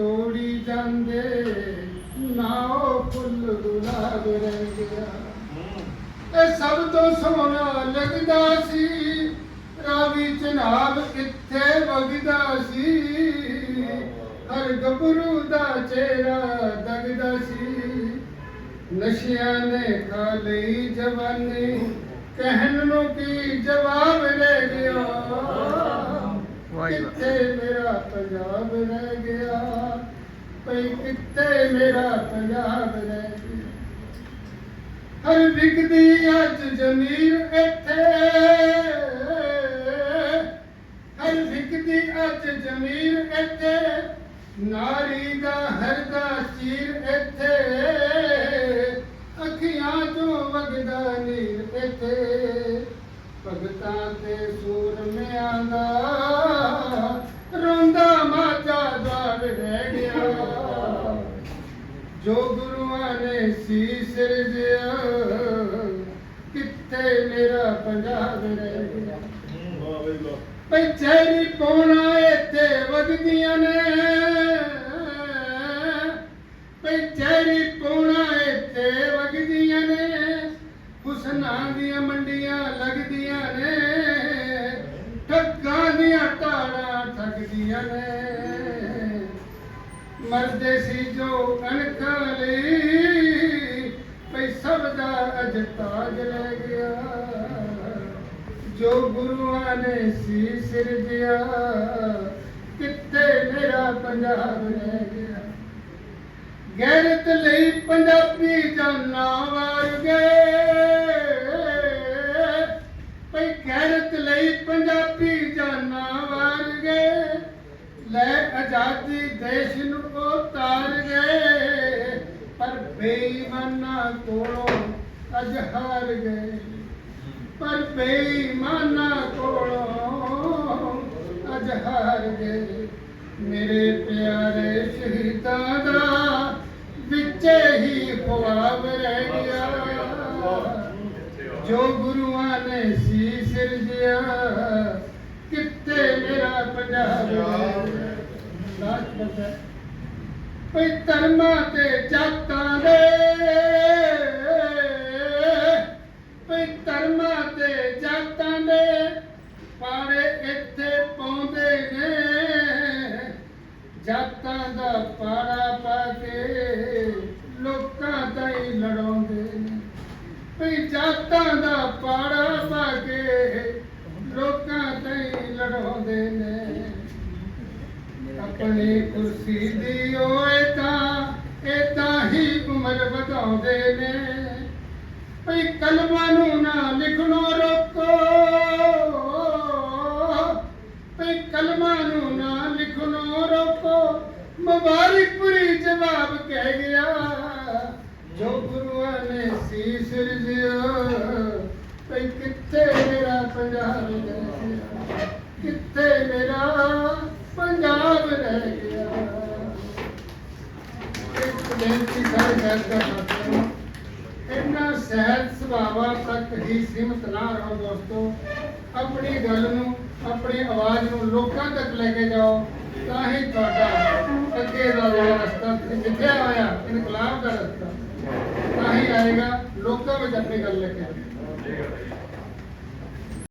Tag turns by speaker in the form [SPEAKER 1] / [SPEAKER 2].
[SPEAKER 1] ਤੋੜੀ ਜਾਂਦੇ। ਨਾ ਉਹ ਫੁੱਲ ਗੁਲਾਬ ਰਹਿ ਗਿਆ ਇਹ ਸਭ ਤੋਂ ਸੋਹਣਾ ਲੱਗਦਾ ਸੀ। ਰਾਵੀ ਚਨਾਬ ਕਿੱਥੇ ਵਗਦਾ ਸੀ। ਹਰ ਗੱਭਰੂ ਦਾ ਚਿਹਰਾ ਦਗਦਾ ਸੀ। ਨਸ਼ਿਆਂ ਨੇ ਖਾ ਲਈ ਜਵਾਨੀ। ਕਹਿਣ ਨੂੰ ਕੀ ਕਿੱਥੇ ਮੇਰਾ ਪੰਜਾਬ ਰਹਿ ਗਿਆ? ਭਈ ਕਿੱਥੇ ਮੇਰਾ ਪੰਜਾਬ ਰਹਿ ਗਿਆ? ਹਰ ਵਿਕਦੀ ਅੱਜ ਜ਼ਮੀਰ ਇੱਥੇ। ਹਰ ਵਿਕਦੀ ਅੱਜ ਜ਼ਮੀਰ ਇੱਥੇ। ਨਾਰੀ ਦਾ ਹਰ ਦਾ ਚੀਰ ਇੱਥੇ। ਅੱਖੀਆਂ ਤੋਂ ਵਗਦਾ ਨੀਰ ਇੱਥੇ। ਭਗਤਾਂ ਤੇ ਸੂਰਮਿਆਂ ਦਾ ਜੋ ਗੁਰੂਆਂ ਨੇ ਸੀ ਸਿਰਜਿਆ ਕਿੱਥੇ ਮੇਰਾ ਪੰਜਾਬ ਰਹਿ ਗਿਆ? ਭਈ ਚੈਰੀ ਪੋਣਾ ਇੱਥੇ ਵਗਦੀਆਂ ਨੇ। ਭਈ ਚੈਰੀ ਪੋਣਾ ਇੱਥੇ ਵਗਦੀਆਂ ਨੇ। ਹੁਸਨਾਂ ਦੀਆਂ ਮੰਡੀਆਂ ਲੱਗਦੀਆਂ ਨੇ। ਠੱਗਾਂ ਦੀਆਂ ਤਾੜਾਂ ਠੱਗਦੀਆਂ ਨੇ। ਮਰਦੇ ਸੀ ਜੋ ਅਣਖਾਂ ਲਈ, ਭਈ ਸਭ ਦਾ ਅਜ ਤਾਜ ਰਹਿ ਗਿਆ। ਜੋ ਗੁਰੂਆਂ ਨੇ ਸੀ ਸਿਰਜਿਆ ਕਿੱਥੇ ਮੇਰਾ ਪੰਜਾਬ ਰਹਿ ਗਿਆ। ਗੈਰਤ ਲਈ ਪੰਜਾਬੀ ਜਾਨਾਂ ਵਾਰ ਗਏ, ਭਈ ਗੈਰਤ ਲਈ ਪੰਜਾਬੀ ਜਾਨਾ ਵਾਰ ਗਏ। ਲੈ ਆਜ਼ਾਦੀ ਦੇਸ਼ ਨੂੰ ਉਤਾਰ ਗਏ ਪਰ ਬੇਈਮਾਨਾਂ ਕੋਲੋਂ ਅੱਜ ਹਾਰ ਗਏ ਪਰ ਬੇਈਮਾਨਾਂ ਕੋਲੋਂ ਅੱਜ ਹਾਰ ਗਏ ਮੇਰੇ ਪਿਆਰੇ ਸ਼ਹੀਦਾਂ ਦਾ ਵਿੱਚੇ ਹੀ ਖਵਾਬ ਰਹਿ ਗਿਆ। ਜੋ ਗੁਰੂਆਂ ਨੇ ਸੀ ਸਿਰਜਿਆ ਕਿੱਥੇ ਮੇਰਾ ਪੰਜਾਬ? ਲਾਜਪਤ ਪਈ ਧਰਮਾਂ ਤੇ ਜਾਤਾਂ ਦੇ। ਪਈ ਧਰਮਾਂ ਤੇ ਜਾਤਾਂ ਦੇ ਪਾੜੇ ਇੱਥੇ ਪਾਉਂਦੇ ਨੇ। ਜਾਤਾਂ ਦਾ ਪਾੜਾ ਪਾ ਕੇ ਲੋਕਾਂ ਤਾਈਂ ਲੜਾਉਂਦੇ ਨੇ। ਭਈ ਜਾਤਾਂ ਦਾ ਪਾੜਾ ਪਾ ਕੇ ਲੋਕਾਂ ਤਾਈਂ ਲੜਾਉਂਦੇ ਨੇ। ਆਪਣੀ ਕੁਰਸੀ ਦੀ ਉਮਰ ਨੇ। ਭਈ ਕਲਮਾਂ ਨੂੰ ਨਾ ਲਿਖਣੋਂ ਰੋਕੋ। ਭਈ ਕਲਮਾਂ ਨੂੰ ਨਾ ਲਿਖਣੋਂ ਰੋਕੋ। ਮੁਬਾਰਕਪੁਰੀ ਜਵਾਬ ਕਹਿ ਗਿਆ। ਜੋ ਗੁਰੂਆਂ ਨੇ ਸੀ ਸਿਰਜਿਆ ਭਈ ਕਿੱਥੇ ਮੇਰਾ ਪੰਜਾਬ ਰਹਿ ਗਿਆ? ਕਿੱਥੇ ਮੇਰਾ ਪੰਜਾਬ ਰਹਿ ਗਿਆ? ਇੱਕ ਬੇਨਤੀ ਕਰ ਕਰਦਾ ਇਹਨਾਂ ਸਹਿਜ ਸੁਭਾਵਾਂ ਤੱਕ ਹੀ ਸੀਮਤ ਨਾ ਰਹੋ ਦੋਸਤੋ ਆਪਣੀ ਗੱਲ ਨੂੰ ਆਪਣੀ ਆਵਾਜ਼ ਨੂੰ ਲੋਕਾਂ ਤੱਕ ਲੈ ਕੇ ਜਾਓ ਤਾਂ ਹੀ ਤੁਹਾਡਾ ਅੱਗੇ ਦਾ ਜਿਹੜਾ ਰਸਤਾ ਜਿੱਥਿਆ ਹੋਇਆ ਇਨਕਲਾਬ ਦਾ ਰਸਤਾ ਤਾਂ ਹੀ ਆਏਗਾ ਲੋਕਾਂ ਵਿੱਚ ਆਪਣੀ ਗੱਲ ਲੈ ਕੇ ਆਓ